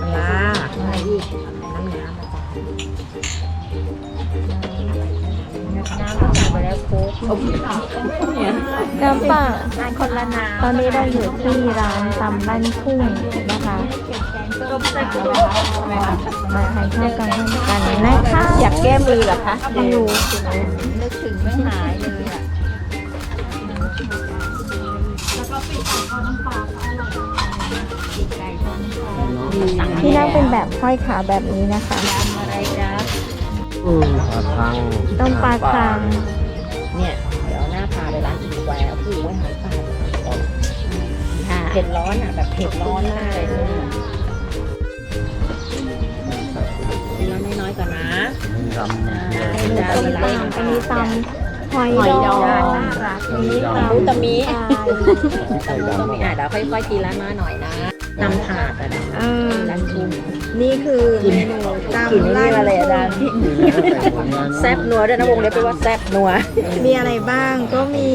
ปลาอะไรอีกน้ำน้ำมาจ้ะน้ำก็ใส่ไปแล้วโค้กน้ำเปล่าคนละน้ำตอนนี้เราอยู่ที่ร้านตำบ้านทุ่งนะคะ มาทานข้าวกลางวันกันนะคะอยากแก้มือเหรอคะอยู่นึกถึงไม่หายเลยอะที่นั่งเป็นแบบห้อยขาแบบนี้นะคะอะไรจ๊ะอืมปลาทังต้มปลาคังเนี่ยเดี๋ยวหน้าพาไปร้านอีแควร์ผู้ไว้หายปลาเผ็ดร้อนอะแบบเผ็ดร้อนมากเลยำจ้าต้มเวลาตำอันนี้ตำหอยหอยดดอองงน่ารักนี่รู้ตะมิใช่ไข่รู้ตะดำมิอะเดี๋ยวค่อยๆทีละน้อยหน่อยนะนำถาดอะนะเออร้านทุ่งนี่คือเมนูกลิ่นตำนี่ลั่นอะไรอาจารย์แซบนัวด้วยนะวงเล็บไปว่าแซบนัวมีอะไรบ้างก็มี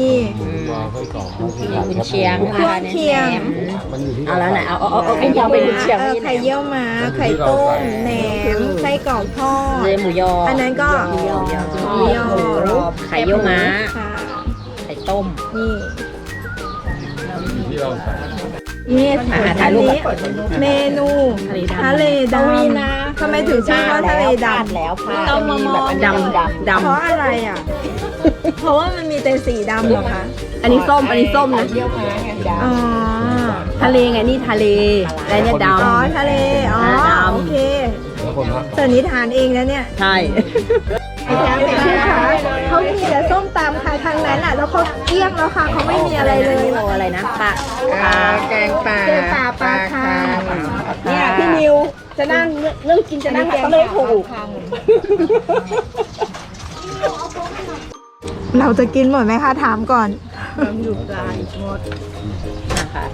มีกุนเชียงเครื่องเคียงมันอยู่ที่เอาแล้วไหนเอาเอาเอาเอาไข่ยาวไปกุนเชียงเออนี่ไข่เยี่ยวม้าไข่ต้มแหนมไส้กรอกทอดเลยหมูยออัอันนั้นก็หมูยอหมูยอไข่เยี่ยวม้าค่ะไข่ต้มนี่ที่เราใส่ นี่อ่าอัถ่ายนรูปนี้ก่อนเมนูทะเลดำทะเลดำทำไมถึงชื่อว่าทะเลดพลาแล้วพลาดต้องจะมามีมแบอบงดำดำดำเพราะอะไรอะ เพราะว่ามันมีแต่สีดำเหรอคะำอันนี้ส้ม อันนี้ส้มนะเยี่ยวม้าไงดอ๋อำทะเลไงนี่ทะเลอะไรเนี่ยดอ๋อทะเล อ๋อดำโอเคแล้วคนละสันนิษฐานเองนะเนี่ยำใช่พี่คะ เขามีแต่ส้มตำค่ะทางนั้นอะ แล้วเขาเกลี้ยงแล้วค่ะเขาไม่มีอะไรเลยโลอะไรนะปลาปลาแกงปลาเจอปลาปลาคางเนี่ยพี่นิวจะนั่งเรื่องกินจะนั่งก็ไม่ถูกเราจะกินหมดไหมคะถามก่อนอยู่ปลาอีกหมดนะคะ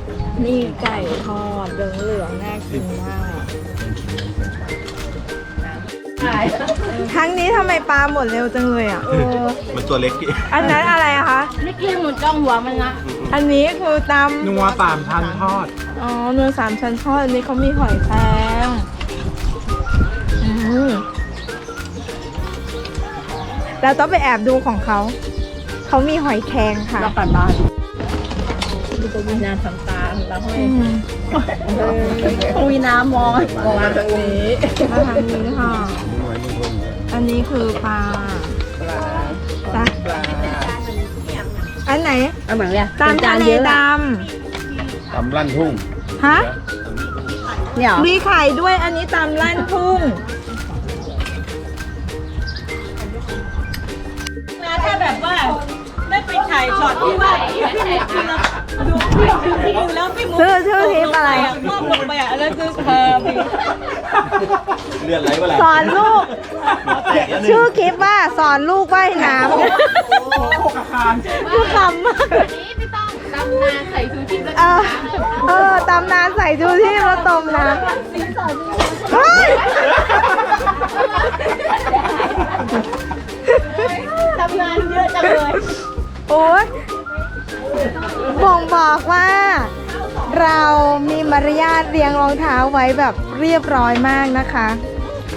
นี่ไก่ทอดเหลืองๆน่ากินมาก ครั้งนี้ทำไมปลาหมดเร็วจังเลยอะมันตัวเล็กพี่อันนั้นอะไรอะคะ ไม่กินหมุนจ้องหัวมันนะอันนี้คือตำนัวสามชั้นทอด อ๋อเนื้อสามชั้นทอดอันนี้เขามีหอยแครงอืมเราต้องไปแอบดูของเขา เขามีหอยแครงค่ะ เราปั่นบ้านดูตัววินาทำตา แล้วให้อืมคุยน้ำมองมองมาทางนี้มาทางนี้ค่ะ อันนี้คือปลาจ้ะอันไหนเอาเหมือนเนี่ยตามทะเลดตำลั่นทุ่งำฮะเนี่ยเหรอมีไข่ด้วยอันนี้ตำลั่นทุ่ง ช็อตที่ว่าพี่พี่มุกคือเราดูพี่มุกแล้วพี่มุกชื่อชื่อคลิปอะไรมอบลงไปอะแล้วคือเธอพี่เลือดไหลเมื่อไหร่สอนลูก ชื่อคลิปว่าสอนลูกว่ายน้ำคือคำมากเออเออตำนานใส่ชูชีพแล้วตมน้ำเฮ้ยตำนานเยอะจังเลย โอ๊ยบ่งบอกว่า เรามีมารยาทเรียงรองเท้าไว้แบบเรียบร้อยมากนะคะ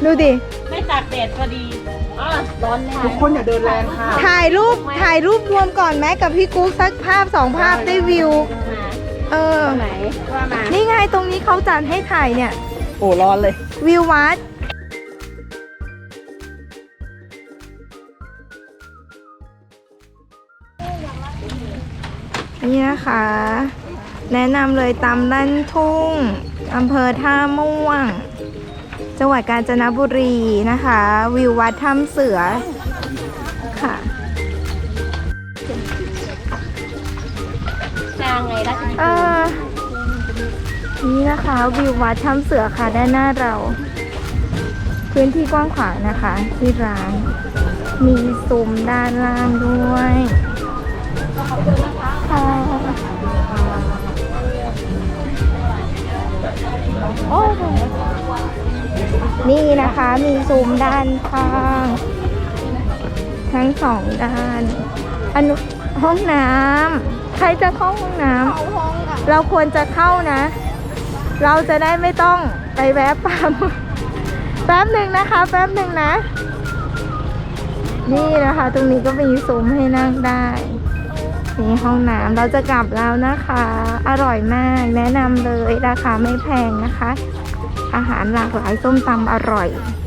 ดูดิ ไม่ตากแดดพอดีทุกคนอย่าเดินแรงค่ะ ถ่ายรูปถ่ายรูปรวมก่อนแม้กับพี่กุ๊กสักภาพสองภาพได้วิว เออ ไหนว่ามานี่ไงตรงนี้เขาจัดให้ถ่ายเนี่ย โอ้ร้อนเลย วิววัด นี่นะคะ แนะนำเลยตำลั่นทุ่งอำเภอท่าม่วง จังหวัดกาญจนบุรีนะคะ วิววัดถ้ำเสือค่ะทางไงล่ะเออนี่นะคะ วิววัดถ้ำเสือค่ะด้านหน้าเรา พื้นที่กว้างขวางนะคะ ที่ร้าน มีซุ้มด้านล่างด้วย มีซุ้มด้านข้างทั้งสองด้านอันนู้นห้องน้ำใครจะเข้าห้องน้ำเราควรจะเข้านะ เราจะได้ไม่ต้องไปแวะปั๊มแป๊บหนึ่งนะคะแป๊บหนึ่งนะ นี่นะคะ ตรงนี้ก็มีซุ้มให้นั่งได้นี่ห้องน้ำเราจะกลับแล้วนะคะ อร่อยมากแนะนำเลยราคาไม่แพงนะคะ อาหารหลากหลายส้มตำอร่อยอ